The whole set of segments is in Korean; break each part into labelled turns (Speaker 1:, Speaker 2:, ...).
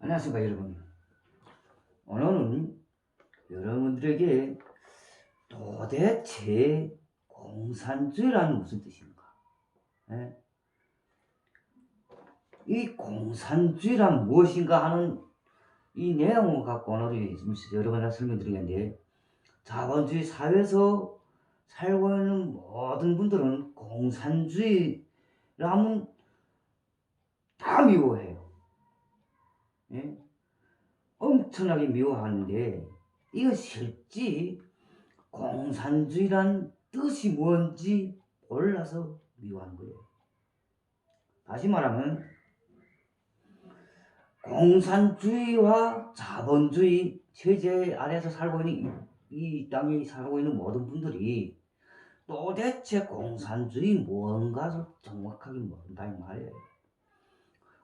Speaker 1: 안녕하십니까 여러분 오늘은 여러분들에게 도대체 공산주의라는 무슨 뜻입니까? 예? 이 공산주의란 무엇인가 하는 이 내용을 갖고 오늘 여러 가지 설명드리겠는데 자본주의 사회에서 살고 있는 모든 분들은 공산주의를 하면 다 미워해요. 예? 엄청나게 미워하는데 이거 실지 공산주의란 뜻이 뭔지 몰라서 미워하는 거예요. 다시 말하면 공산주의와 자본주의 체제 아래서 살고 있는 이, 이 땅에 살고 있는 모든 분들이 도대체 공산주의 뭔가를 정확하게 모른다 이 말이에요.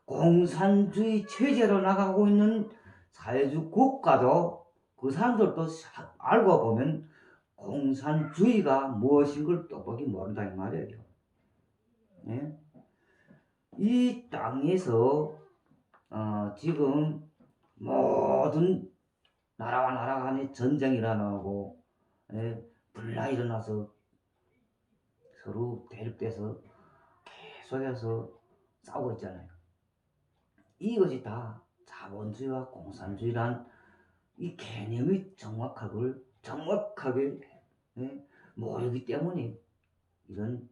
Speaker 1: 공산주의 체제로 나가고 있는 사회주의 국가도 그 사람들도 사- 알고 보면 공산주의가 무엇인 걸 똑똑히 모른다 이 말이에요. 예? 이 땅에서 어, 지금 모든 나라와 나라 간에 전쟁이 일어나고 예, 불나 일어나서 서로 대립돼서 계속해서 싸우고 있잖아요. 이것이 다 자본주의와 공산주의란 이 개념이 정확하걸 정확하게 예, 모르기 때문에 이런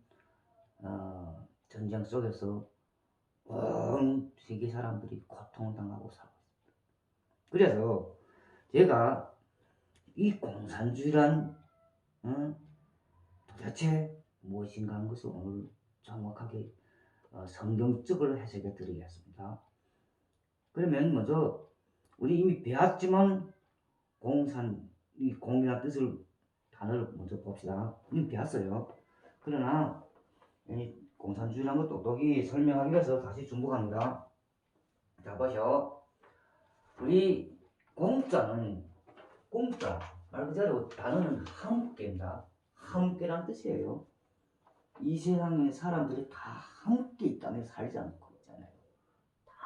Speaker 1: 어, 전쟁 속에서 온 세계 사람들이 고통을 당하고 살고 있습니다. 그래서 제가 이 공산주의란 어, 도대체 무엇인가 하는 것을 오늘 정확하게 어, 성경적으로 해석해 드리겠습니다. 그러면 먼저 우리 이미 배웠지만 공산 이 공이라는 뜻을 단어를 먼저 봅시다. 이미 배웠어요. 그러나 이 공산주의라는 걸 똑똑히 설명하기 위해서 다시 중복합니다. 자 보셔. 우리 공자는 공자 말 그대로 단어는 함께입니다. 함께란 뜻이에요. 이 세상에 사람들이 다 함께 이 땅에 살지 않고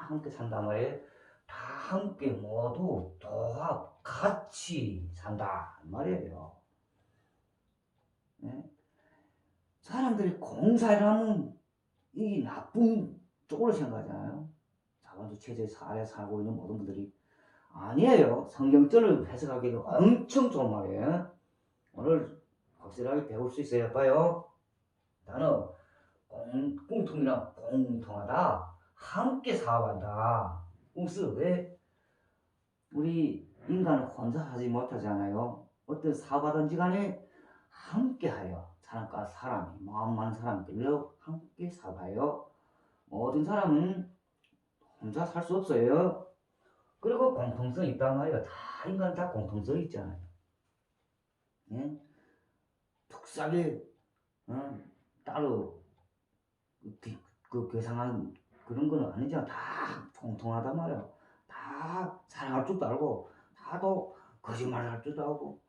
Speaker 1: 함께 산단 말이에요. 다 함께 모두 도합 같이 산다 이 말이에요. 예? 사람들이 공사를 하면 이 나쁜 쪽으로 생각하잖아요. 자본주의 체제 아래 살고 있는 모든 분들이 아니에요. 성경절을 해석하기도 엄청 좋은 말이에요. 오늘 확실하게 배울 수 있어야 봐요. 단어 공, 공통이랑 공통하다. 함께 사업한다. 공스 왜 우리 인간은 혼자 하지 못하잖아요. 어떤 사업하든지 간에 함께 하여 사람과 사람이 마음 많은 사람들로 함께 사업하여 모든 사람은 혼자 살 수 없어요. 그리고 공통성이 있단 말이에요. 다 인간 다 공통성이 있잖아요. 예? 특사하게 어, 따로 그, 기- 그 괴상한 그런 거는 아니잖아. 다 공통하단 말이야. 다 사랑할 줄도 알고, 다도 거짓말 할 줄도 알고,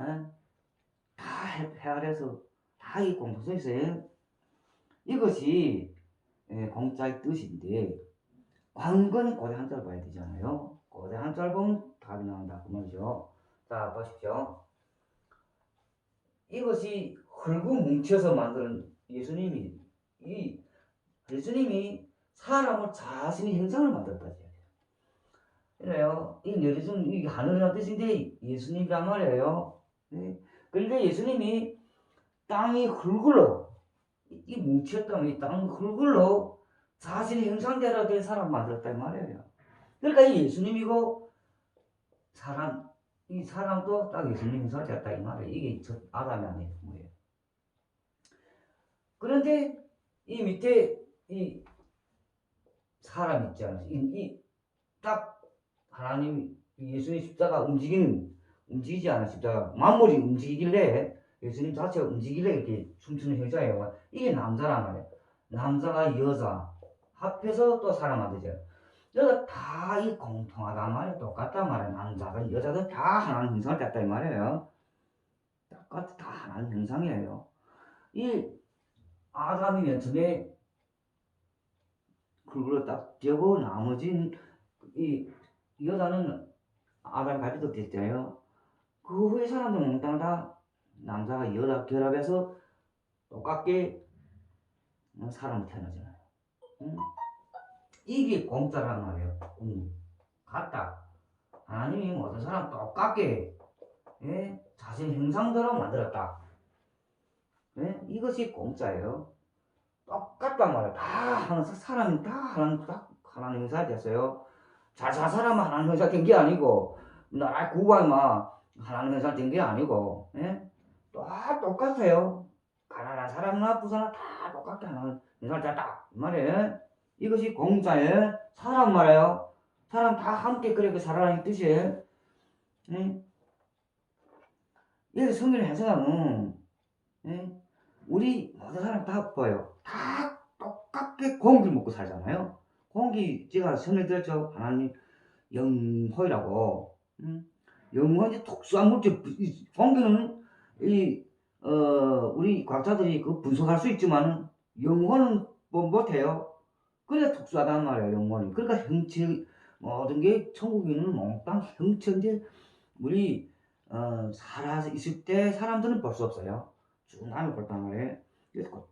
Speaker 1: 예? 다 해- 헤아려서 다 이 공통성이 있어요. 이것이 예, 공자의 뜻인데, 관건은 고대 한자를 봐야 되잖아요. 고대 한자를 보면 답이 나온다. 그 말이죠. 자, 보십시오. 이것이 흙고 뭉쳐서 만드는 예수님이, 이 예수님이 사람을 자신의 형상을 만들었다. 그래요. 이 예수님, 이 하늘이라는 뜻인데 예수님이란 말이에요. 네. 그런데 예수님이 땅이 흙으로, 이- 이 뭉쳤던 이 땅 흙으로 자신의 형상대로 된 사람 만들었단 말이에요. 그러니까 이 예수님이고 사람 이 사람도 딱 예수님 형상을 됐다 이 말이에요. 이게 저 아담이 아니에요. 그런데 이 밑에 이 사람 있잖아요. 이딱 하나님 예수님 십자가 움직이는 움직이지 않아 십자가 만물이 움직이길래 예수님 자체가 움직이길래 이렇게 춤추는 형상이에요. 이게 남자란 말이에요. 남자가 여자 합해서 또 사람 만들죠. 여기가 다이 공통하단 말이에요. 똑같단 말이에요. 남자든 여자든 다 하나님 형상을 땄다 이 말이에요. 똑같이 다 하나님 형상이에요. 이 아담이 맨 처음에 그걸 딱 떼고 나머지는 이 여자는 아담 갈비도 됐잖아요. 그 후에 사람들 몽땅 다 남자가 여자 결합해서 똑같게 어, 사람을 태어나잖아요. 응? 이게 공짜란 말이에요. 응. 같다. 하나님이 모든 사람 똑같게 예? 자신 형상대로 만들었다. 예? 이것이 공짜예요. 똑같단 말이에요. 다 하는 사람이 다 하나님 다 하나님 형사 됐어요. 잘사 사람은 하나님 형사 된 게 아니고 나라 구하면 하나님 형사 된 게 아니고 예? 다 똑같아요. 가난한 사람이나 부자나 다 똑같게 하나님 형사 됐다. 이 말이에요. 이것이 공짜예요. 사람 말이에요. 사람 다 함께 그렇게 살아라는 뜻이에요. 예? 여기 성경을 해석하면 예? 우리 모든 사람 다 봐요. 다 똑같게 공기를 먹고 살잖아요. 공기 제가 설명 드렸죠. 하나님 영호이라고. 음? 영호는 특수한 물질. 이 공기는 이 어, 우리 과학자들이 그 분석할 수 있지만 영호는 뭐 못해요. 그래 특수하단 말이에요. 영호는. 그러니까 형체 모든 게 천국에는 몽땅 형체인데 우리 어, 살아 있을 때 사람들은 볼 수 없어요. 쭉 나눠 볼단 말이에요. 그래서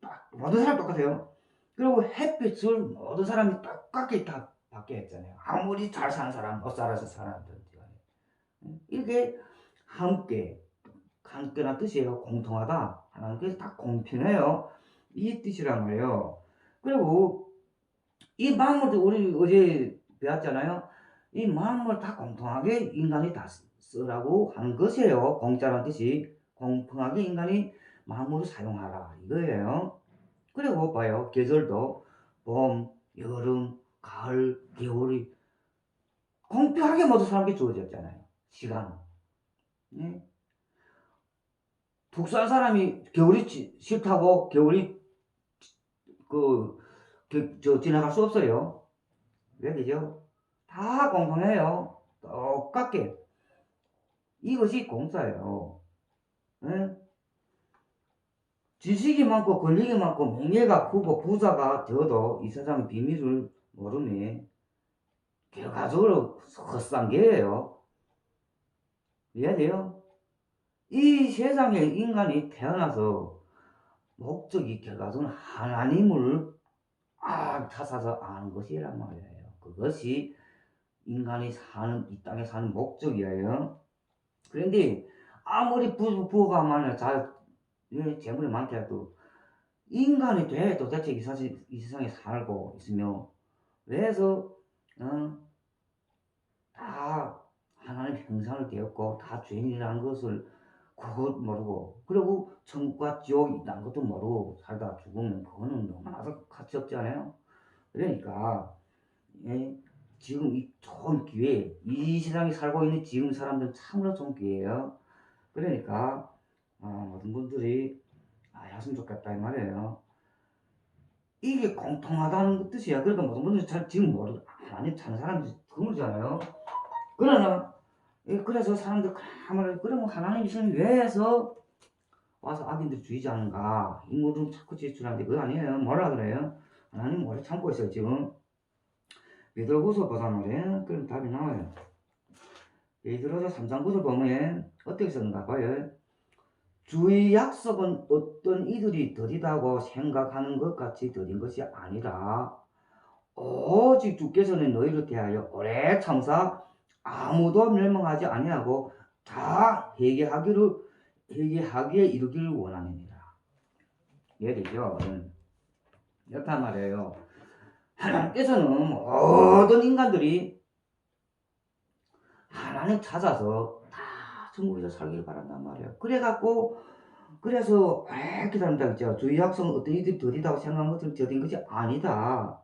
Speaker 1: 딱 모든 사람 똑같아요. 그리고 햇빛을 모든 사람이 똑같게 다 받게 했잖아요. 아무리 잘 사는 사람, 못 살아서 사람들 이렇게 함께 함께란 뜻이에요. 공통하다. 하나님 그래서 다 공평해요. 이 뜻이란 말이에요. 그리고 이 만물도 우리 어제 배웠잖아요. 이 만물 다 공통하게 인간이 다 쓰라고 하는 것이에요. 공짜란 뜻이 공평하게 인간이 마음으로 사용하라 이거예요. 그리고 봐요. 계절도 봄, 여름, 가을, 겨울이 공평하게 모두 사람에게 주어졌잖아요. 시간. 네? 독수한 사람이 겨울이 지- 싫다고 겨울이 그, 그, 저, 지나갈 수 없어요. 왜 그죠? 다 공평해요. 똑같게. 이것이 공짜예요. 응? 지식이 많고 권력이 많고 명예가 크고 부자가 되어도 이 세상 비밀을 모르니 결과적으로 헛산 게예요. 이해 돼요? 이 세상에 인간이 태어나서 목적이 결과적으로 하나님을 아, 찾아서 아는 것이란 말이에요. 그것이 인간이 사는 이 땅에 사는 목적이에요. 그런데 아무리 부, 부가 많아 잘 예, 재물이 많더라도 인간이 돼 도대체 이, 사실, 이 세상에 살고 있으며 왜서 어, 다 하나님 형상을 되었고 다 죄인이라는 것을 그것 모르고 그리고 천국과 지옥이 있다는 것도 모르고 살다 죽으면 그거는 너무나도 가치 없지 않아요? 그러니까 예, 지금 이 좋은 기회 이 세상에 살고 있는 지금 사람들은 참으로 좋은 기회예요. 그러니까 어, 모든 분들이 알았으면 좋겠다 이 말이에요. 이게 공통하다는 뜻이야. 그러니까 모든 분들이 잘 지금 모르 하나님 찾는 사람들이 드물잖아요. 그러나 예, 그래서 사람들 가만히 그러면 하나님 이신 왜서 와서 악인들 죽이지 않은가 인물은 자꾸 제출하는데 그거 아니에요. 뭐라 그래요? 하나님 오래 참고 있어요 지금. 베드로후서 보자 말이에요. 그럼 답이 나와요. 베드로서 3장 9절 보면 어떻게 썼는가 봐요. 주의 약속은 어떤 이들이 더디다고 생각하는 것 같이 더딘 것이 아니라 오직 주께서는 너희를 대하여 오래 참사 아무도 멸망하지 아니하고 다 회개하기를 회개하기에 이르기를 원하느니라. 이해되죠? 이렇단 말이에요. 하나님께서는 모든 인간들이 하나님 찾아서 다 천국에서 살기를 바란단 말이에요. 그래갖고 그래서 왜 기다린다 그랬죠. 주의 약속은 어떤 이들이 더디다고 생각한 것을 더딘 것이 아니다.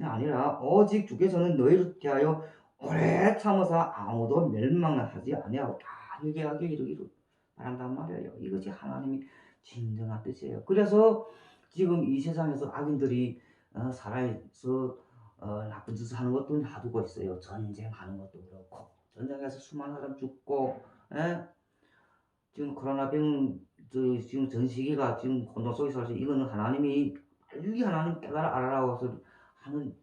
Speaker 1: 아니라 오직 주께서는 너희를 대하여 오래 참아서 아무도 멸망을 하지 아니하고 다 회개하게 이르기를 바란단 말이에요. 이것이 하나님이 진정한 뜻이에요. 그래서 지금 이 세상에서 악인들이 어, 살아서 어, 나쁜 짓을 하는 것도 놔두고 있어요. 전쟁하는 것도 그렇고 전쟁에서 수많은 사람 죽고 예? 지금 코로나 병 저, 지금 전 세계가 지금 혼돈 속에 살서 이거는 하나님이 빨리 하나님 깨달아 알아라고 하는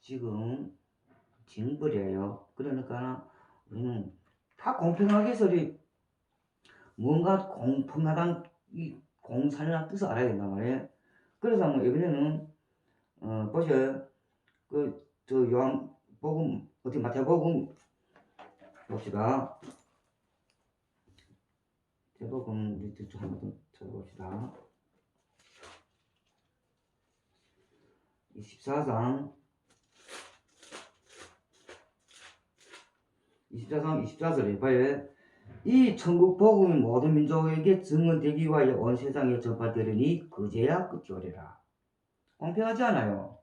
Speaker 1: 지금 징벌이에요. 그러니까 우리는 다 공평하게 서리 뭔가 공평하다는 이 공산이라는 뜻을 알아야 된단 말이에요. 그래서 뭐 이번에는 어 보셔요. 그 저 요한복음 어떻게 마태복음 봅시다. 제복음 우리 좀 한번 찾아봅시다. 24장 24장 24절에 봐요. 이 천국 복음이 모든 민족에게 증언되기 위하여 온 세상에 전파되리니 그제야 끝이 오리라. 공평하지 않아요.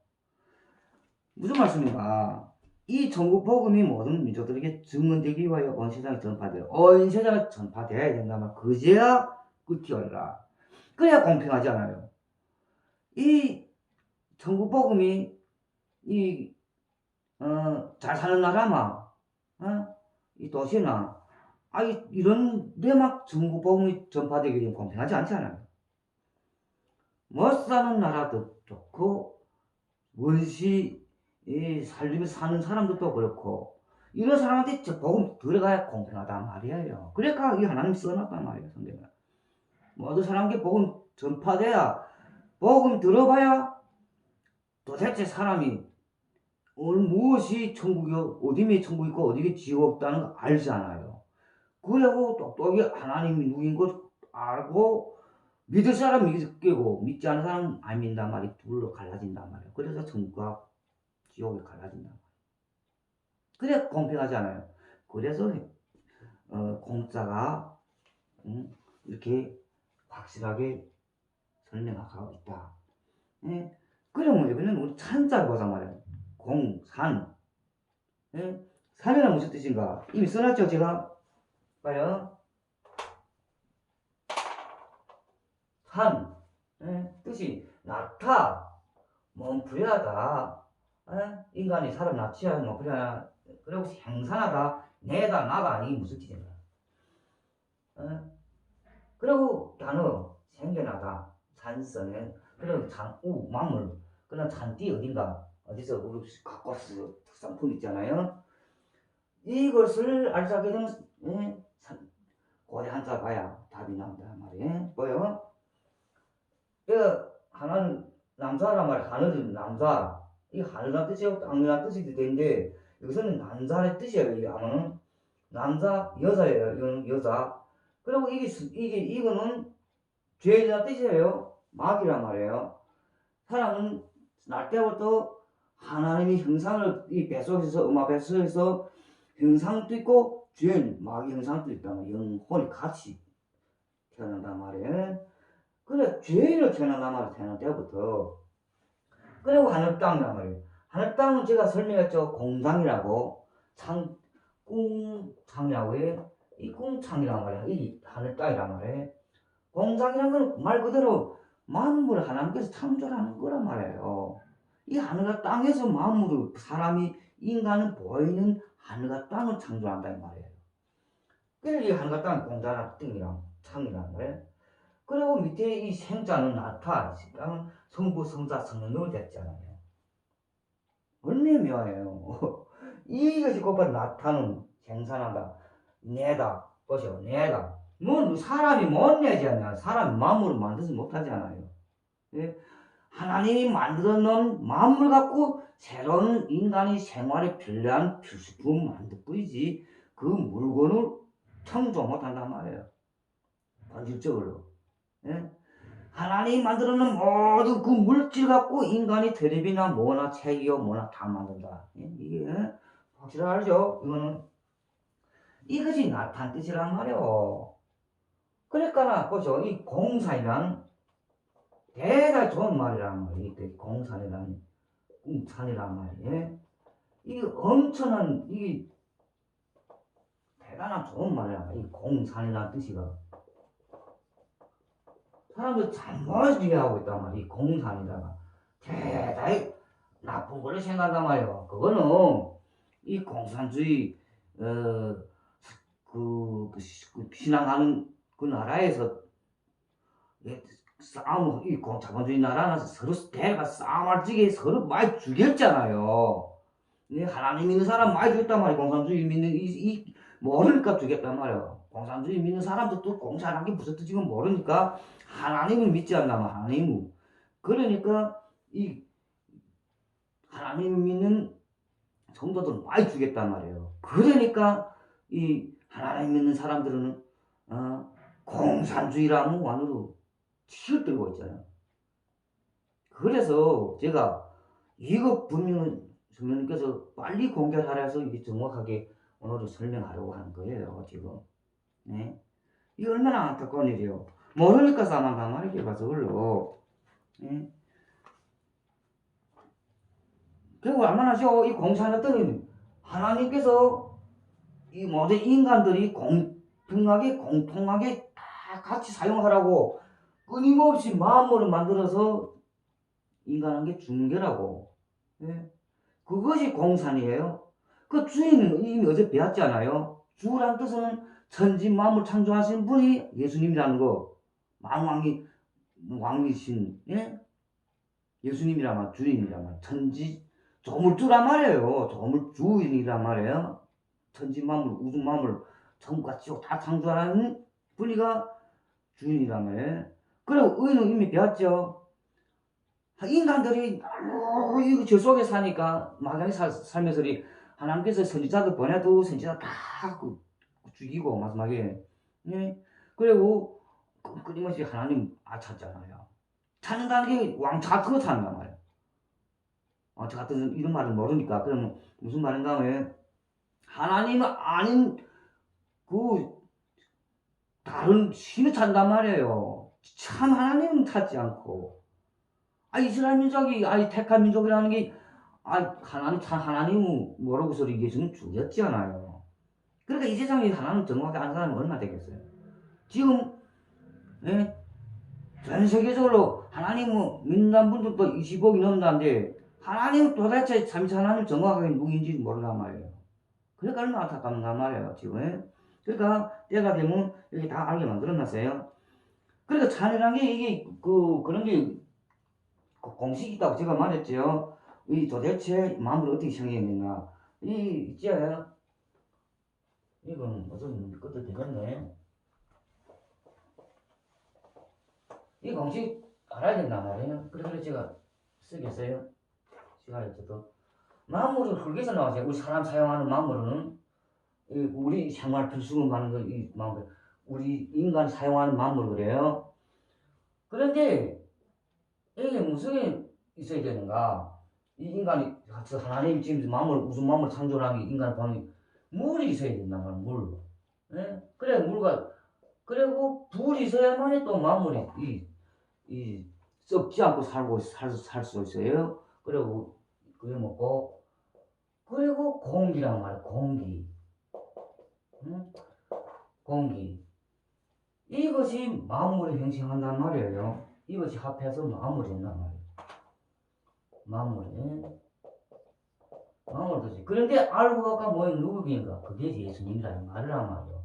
Speaker 1: 무슨 말씀인가? 이 천국 복음이 모든 민족들에게 증언되기 위하여 온 세상에 전파되어 온 세상에 전파되어야 된다면 그제야 끝이 오리라. 그래야 공평하지 않아요. 이 천국 복음이 이 어, 잘 사는 나라만 어? 이 도시나 아 이런 데막 전국 복음이 전파되게 되면 공평하지 않잖아요. 못 사는 나라도 좋고 원시 이 살림에 사는 사람들도 그렇고 이런 사람한테 저 복음 들어가야 공평하단 말이에요. 그러니까 이 하나님 써놨단 말이에요, 성경에. 모든 사람에게 복음 전파돼야 복음 들어봐야 도대체 사람이 오늘 무엇이 천국이요, 어디에 천국이고 어디에 지옥 없다는 거 알잖아요. 그리고 똑똑히 하나님이 누구인 걸 알고 믿을 사람 믿고 믿지 않는 사람 안 믿는단 말이 둘로 갈라진단 말이에요. 그래서 천국과 갈라진단 말이에요. 그래 공평하잖아요. 그래서 어, 공자가 음, 이렇게 확실하게 설명하고 있다. 예? 그러면 이번에는 우리 찬자를 보자 말이에요. 공 산. 예? 산이란 무슨 뜻인가? 이미 써놨죠, 제가? 봐요. 산. 예? 뜻이 나타. 몸부려하다. 예? 인간이 사람 납치하고 몸부려하다. 그리고 생산하다. 내다, 나다. 이게 무슨 뜻인가? 예? 그리고 단어, 생겨나다. 산성에. 그리고 장, 우, 만물. 그런 잔디 어딘가. 어디서 우리 갖고 왔어. 특산품 있잖아요. 이것을 알자게 되면, 예? 산, 고대 한자 봐야 답이 나온단 말이에요. 뭐요? 이 하나는 남자란 말이야. 하늘은 남자. 이 하늘이란 뜻이고 땅이란 뜻이 되는데 여기서는 남자의 뜻이에요. 이게 아마는 남자 여자예요. 이거는 여자. 그리고 이게 수- 이게 이거는 죄이란 뜻이에요. 마귀란 말이에요. 사람은 날 때부터 하나님이 형상을 이 뱃속에서 엄마 뱃속에서 형상도 있고 죄인 마귀 형상도 있다는 영혼이 같이 태어난단 말이에요. 그래 죄인을 태어난단 말이에요. 태어날 때부터. 그리고 하늘 땅이란 말이에요. 땅은 제가 설명했죠. 공장이라고 창 꿍창이라고 해요. 이 꿍창이란 말이야. 이 하늘 땅이란 말이에요. 공장이란 건 말 그대로 만물을 하나님께서 창조하는 거란 말이에요. 이 하늘과 땅에서 만물을 사람이 인간은 보이는 하늘과 땅을 창조한다 이 말이에요. 그래서 이 하늘과 땅 공자나 띵이랑 창이란 말이에요. 그리고 밑에 이 생자는 나타, 땅은 성부, 성자, 성령을 됐잖아요. 얼마나 묘해요. 이것이 곧바로 나타는 생산한다. 내다. 보세요. 내다. 뭐 사람이 못 내지 않냐. 사람이 만물을 만들지 못하지 않아요. 예? 하나님이 만들어 놓은 만물 갖고 새로운 인간이 생활에 필요한 필수품 만들 뿐이지 그 물건을 창조 못한단 말이에요. 본질적으로. 예? 하나님이 만들어 놓은 모든 그 물질 갖고 인간이 텔레비나 뭐나 책이요 뭐나 다 만든다. 예? 이게 확실히 알죠? 이거는 이것이 나타난 뜻이란 말이요. 그러니까 보죠. 이 공산이란 대단히 좋은 말이란 말이에요. 이 공산이란 공산이란 말이에요. 이게 엄청난 이게 대단한 좋은 말이란 말이에요. 이 공산이라는 뜻이가 사람들 잘못 이해하고 있단 말이에요. 이 공산이다가 대단히 나쁜 거를 생각한단 말이에요. 그거는 이 공산주의 어 그 그, 시- 그 신앙하는 그 나라에서 예, 싸움 이 공- 자본주의 나라는 서로 대가 싸움할 적에 서로 많이 죽였잖아요. 네, 하나님 믿는 사람 많이 주겠단 말이야. 공산주의 믿는 이, 이 모르니까 주겠단 말이야. 공산주의 믿는 사람도 또 공산한 게 무슨 뜻인지 모르니까 하나님을 믿지 않나 말 하나님을. 그러니까 이 하나님 믿는 성도들 많이 주겠단 말이에요. 그러니까 이 하나님 믿는 사람들은 어, 공산주의라는 완으로 치들고 있잖아요. 그래서 제가 이거 분명히 성령님께서 빨리 공개하라 해서 이게 정확하게 오늘도 설명하려고 하는 거예요, 지금. 네? 이게 얼마나 안타까운 일이에요. 모르니까 싸만단 말이게 봐서 흘러. 네? 결국 얼마나 쇼, 이 공산했더니 하나님께서 이 모든 인간들이 공평하게, 공통하게 다 같이 사용하라고 끊임없이 마음으로 만들어서 인간한게 주는 게라고. 예? 그것이 공산이에요. 그 주인은 이미 어제 배웠잖아요. 주란 뜻은 천지 만물 창조하신 분이 예수님이라는 거. 만왕이 왕이신 예? 예수님이란 주인이란 말. 천지 조물주란 말이에요. 조물주인이란 말이에요. 천지 만물 우주 만물 천국과 지옥 다 창조하는 분이가 주인이란 말이에요. 그리고 의는 이미 배웠죠. 인간들이 너무 이저 속에 사니까 살, 살면서 이 하나님께서 선지자들 보내도 선지자 다 그- 죽이고 마지막에 예? 그리고 그- 끊임없이 하나님 아 찾잖아요. 찾는다는 게 왕차 그거 찾는단 말이에요. 어, 저 같은 이런 말을 모르니까 그러면 무슨 말인가 하면 하나님은 아닌 그 다른 신을 찾는단 말이에요. 참 하나님은 찾지 않고 아 이스라엘 민족이 아이 택한 민족이라는 게 아, 하나님 참 하나님 모르고서 예수는 죽였잖아요. 그러니까 이 세상에 하나님 정확하게 아는 사람이 얼마 되겠어요? 지금 예? 전 세계적으로 하나님을 믿는 분들도 20억이 넘는다는데 하나님 도대체 참치 하나님 정확하게 누구인지 모른단 말이에요. 그러니까 얼마나 안타깝는가 말이에요, 지금. 예? 그러니까 때가 되면 이렇게 다 알게 만들어놨어요. 그러니까 찬이란 게 이게 그 그런 게그 공식이 있다고 제가 말했죠. 이 도대체 마음을 어떻게 생겼는가. 이 있지 이건 어쩌면 끝도 되겠네. 이 공식 알아야 된단 말이에요. 그래서 제가 쓰겠어요. 시간이 없어도. 마음으로 흙에서 나왔어요. 우리 사람 사용하는 이 우리 생활 필수로 하는 거, 이 마음, 우리 인간 사용하는 마음으로 그래요. 그런데 이게 무슨 게 있어야 되는가? 이 인간이 저 하나님 지금 마음을 무슨 마음을 창조하는 게 인간 방이 물이 있어야 말이야 물. 예? 그래 물과 그리고 불이 있어야만이 또 마음이 이이 썩지 않고 살고 살살 수 있어요. 그리고 그래 먹고 그리고 공기란 말이야 공기. 응? 공기. 이것이 마음을 형성한단 말이에요. 이것이 합해서 마음을 한단 말이에요. 마음을. 마음을 뜻이. 그런데 알고 보니까 뭐 누구인가? 그게 예수님이라는 말을 한 말이에요.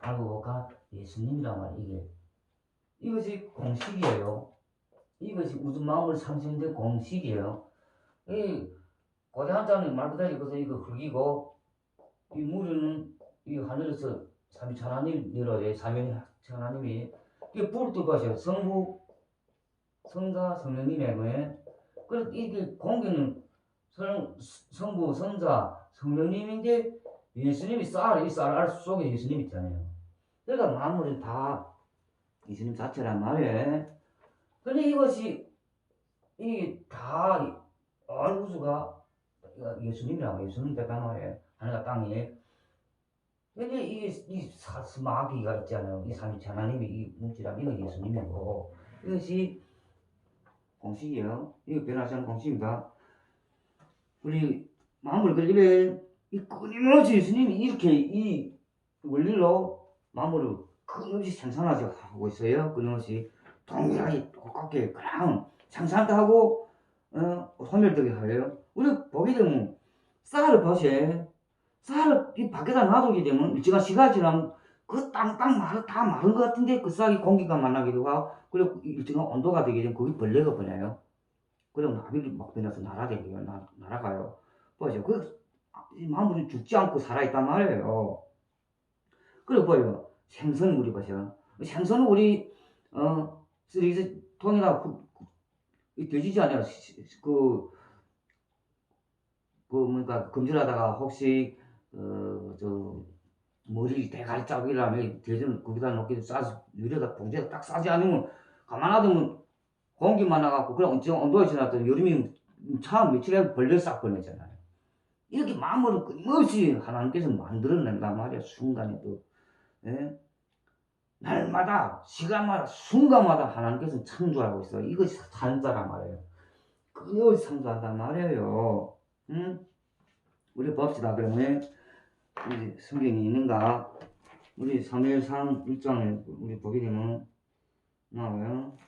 Speaker 1: 알고 보니까 예수님이란 말 이게. 이것이 공식이에요. 이것이 우주 마음을 상징된 공식이에요. 이 고대 한자는 말 그대로 이것은 이거 흙이고 이 물은 이 하늘에서 삼위 하나님 내려오죠. 삼위 하나님이 이게 불을 뜨고 하세요. 성부, 성자, 성령님의 거에 그래서 이게 공기는 성, 성부, 성자, 성령님인데 예수님이 쌀, 이쌀 속에 예수님 있잖아요. 그러니까 만물이 다 예수님 자체란 말이에요. 근데 이것이 이다 얼구수가 예수님이라고 예수님 됐단 말이에요. 하늘과 땅에. 근데 이게 이 사- 마귀가 있잖아요. 이 삼위 하나님이 이 물질하면 이거 예수님이고 이것이 공식이에요. 이거 변하지 않는 공식입니다. 우리 마음을 그리래 이 끊임없이 예수님이 이렇게 이 원리로 마음을 끊임없이 생산하지 하고 있어요. 끊임없이 동일하게 똑같게 그냥 생산도 하고 어, 소멸되게 하여요. 우리 보게 되면 쌀을 보세. 쌀을 이 밖에다 놔두게 되면 일정한 시간이 지나면 그 땅땅 마르 다 마른 것 같은데 그 쌀이 공기가 만나게 되고 그리고 일정한 온도가 되게 되면 거기 벌레가 번해요. 그리고 나비를 막 변해서 날아다니요 나, 날아가요. 보죠. 그이 만물이 죽지 않고 살아있단 말이에요. 그리고 보여 생선 우리 보세요. 생선은 우리 어 쓰레기 통에다 그, 그, 이 돼지지 않아요. 그, 그 뭔가 금질하다가 혹시 어 저 머리 대가리 짜기라면 돼지는 거기다 놓고 싸서 유리에다 봉지에다 딱 싸지 않으면 가만 놔두면 공기만 나갖고 그냥 언제 온도에 지났더니 여름이 차 며칠에 벌레 싹 보내잖아요. 이렇게 마음으로 끊임없이 하나님께서 만들어낸단 말이야 순간에 또 예? 날마다 시간마다 순간마다 하나님께서 창조하고 있어요. 이것이 산자란 말이에요. 끊임없이 창조한단 말이에요. 응? 우리 봅시다. 그러면 우리 성경이 있는가? 우리 3일상 1장에 우리 보게 되면 나와요.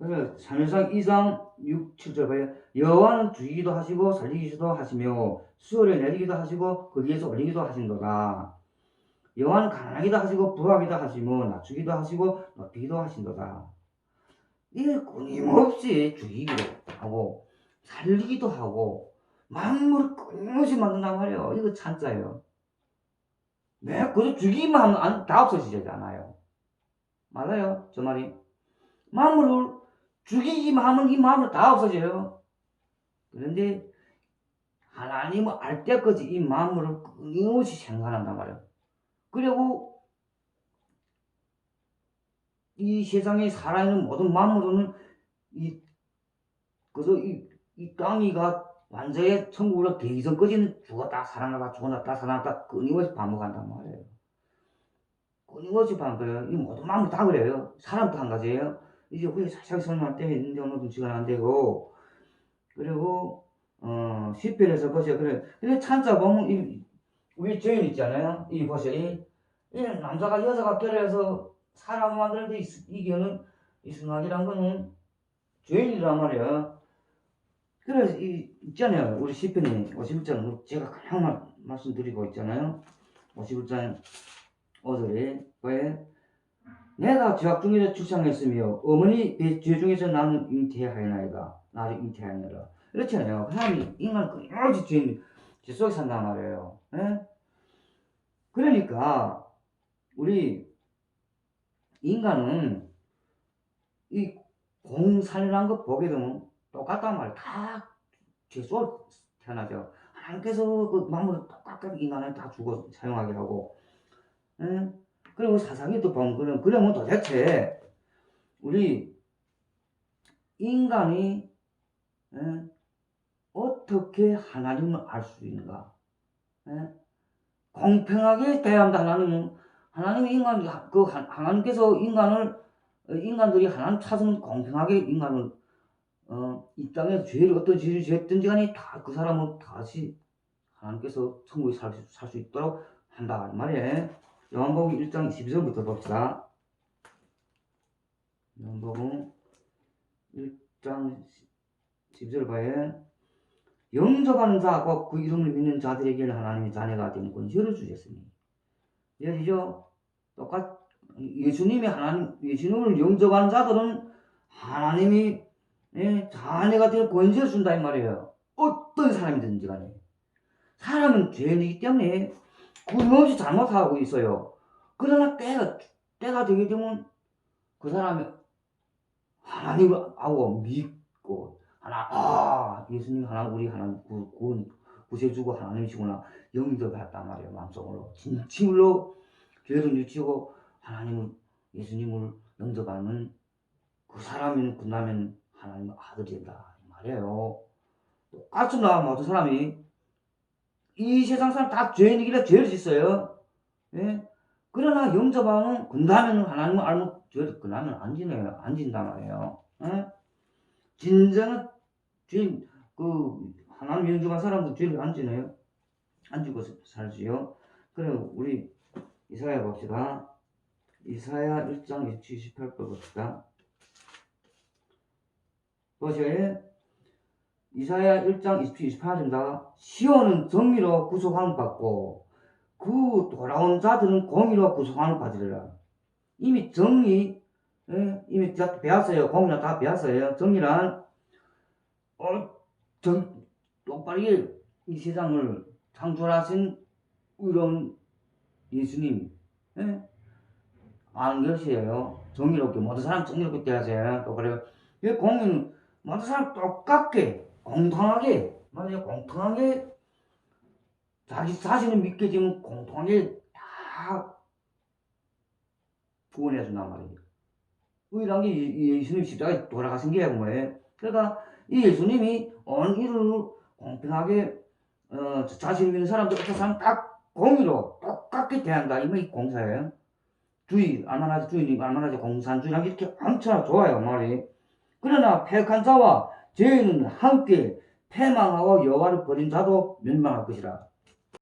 Speaker 1: 그래서 3일상 2장 6, 7절 봐요. 여호와는 죽이기도 하시고 살리기도 하시며 수월에 내리기도 하시고 거기에서 올리기도 하신도다. 여호와는 가난하기도 하시고 부하기도 하시며 낮추기도 하시고 높이기도 하신도다. 이게 끊임없이 죽이기도 하고 살리기도 하고 만물을 끊임없이 만든단 말이에요. 이거 찬자예요. 네, 그저 죽이기만 하면 안- 다 없어지잖아요. 맞아요, 저 말이. 만물을 죽이기만 하면 이 마음은 다 없어져요. 그런데 하나님을 알 때까지 이 마음을 끊임없이 생각한단 말이에요. 그리고 이 세상에 살아있는 모든 만물은 이 그래서 이, 이 땅이가 완전히 천국으로 되기 전까지는 죽었다 살아나다 죽었다 살아났다 끊임없이 반복한단 말이에요. 끊임없이 반복해요. 이 모든 만물 다 그래요. 사람도 한 가지예요. 이제 후에 살짝 설명할 때 했는데 오늘도 시간 안 되고. 그리고 어 시편에서 보세요. 그래. 근데 찬자 보면 이 죄인 있잖아요. 이 보세요. 이, 이 남자가 여자가 결혼해서 사람 만드는데 이, 이거는 이 승악이란 거는 죄인이란 말이야. 그래서 이 있잖아요. 우리 시편이 51장 제가 그냥 말, 말씀드리고 있잖아요. 51장 5절에 왜 내가 죄악 중에서 출생했으며 어머니 죄 중에서 나는 잉태하였나이다. 나를 잉태하였느라. 그렇잖아요. 하나님이 인간을 끊임없이 죄, 죄 속에 산단 말이에요. 예? 그러니까 우리 인간은 이 공산이라는 거 보게 되면 똑같단 말이에요. 다죄 속에 태어나죠. 하나님께서 그 마음으로 똑같게 인간을 다 주고 사용하게 하고 예? 그리고 사상이 또 그럼 그러면 도대체 우리 인간이 예? 어떻게 하나님을 알 수 있는가? 예? 공평하게 대한다 하나님은 하나님 인간 그 하- 하나님께서 인간을 어, 인간들이 하나님 찾으면 공평하게 인간을 어, 이 땅에서 죄를 어떤 죄를 지었든지 간에 다 그 사람은 다시 하나님께서 천국에 살수 살 수 있도록 한다 이 말이에요. 요한복음 1장 12절부터 봅시다. 요한복음 1장 12절 봐요. 영접하는 자과 그 이름을 믿는 자들에게는 하나님의 자녀가 되는 권세를 주셨으니. 여기죠? 똑같, 예수님이 하나님, 예수님을 영접하는 자들은 하나님이 예, 자녀가 되는 권세를 준다 이 말이에요. 어떤 사람이든지 간에. 사람은 죄인이기 때문에 끊임없이 잘못하고 있어요. 그러나 때가, 때가 되게 되면 그 사람이 하나님을 하고 믿고, 하나, 아, 예수님 하나, 우리 하나님 구, 구, 구세주고 하나님이시구나. 영접했단 말이에요, 마음속으로. 진심으로 죄를 뉘치고 하나님을, 예수님을 영접하는 그 사람이 끝나면 하나님의 아들이 된다. 이 말이에요. 똑같습니다, 모든 사람이. 이 세상 사람 다 죄인이길래 죄를 짓어요. 예? 그러나 영접하면 근다면 하나님을 알면 죄를 그나면 안 지네요. 안 진단 말이에요. 예? 진정한 죄, 그 하나님 영접한 사람도 죄를 안 지네요. 안 지고 살지요. 그리고 우리 이사야 봅시다. 이사야 1장 28절 봅시다. 보세요. 이사야 1장 27, 28입니다. 시온은 정의로 구속함을 받고 그 돌아온 자들은 공의로 구속함을 받으리라. 이미 정의, 예, 이미 다 배웠어요. 공이나 다 배웠어요. 정리란 어, 정, 똑바르게 이 세상을 창조하신 이런 예수님 예? 아는 것이에요. 정의롭게 모든 사람 정의롭게 대하세요. 또 그래요. 이 공은 모든 사람 똑같게 공평하게 맞아요. 공평하게 자기 자신을 믿게 되면 공평하게 다 구원해 준단 말이에요. 의란 게 예- 예수님 십자가에 돌아가신 게 뭐예요? 그러니까 이 예수님이 온 이를 공평하게 어, 자신 있는 사람들 어떤 사람 딱 공의로 똑같게 대한다. 이게 이 공사예요. 주의, 알만하지, 주인님, 알만하지, 공산주의랑 이렇게 엄청 좋아요, 말이. 그러나 패역한 자와 죄인은 함께 패망하고 여호와를 버린 자도 멸망할 것이라.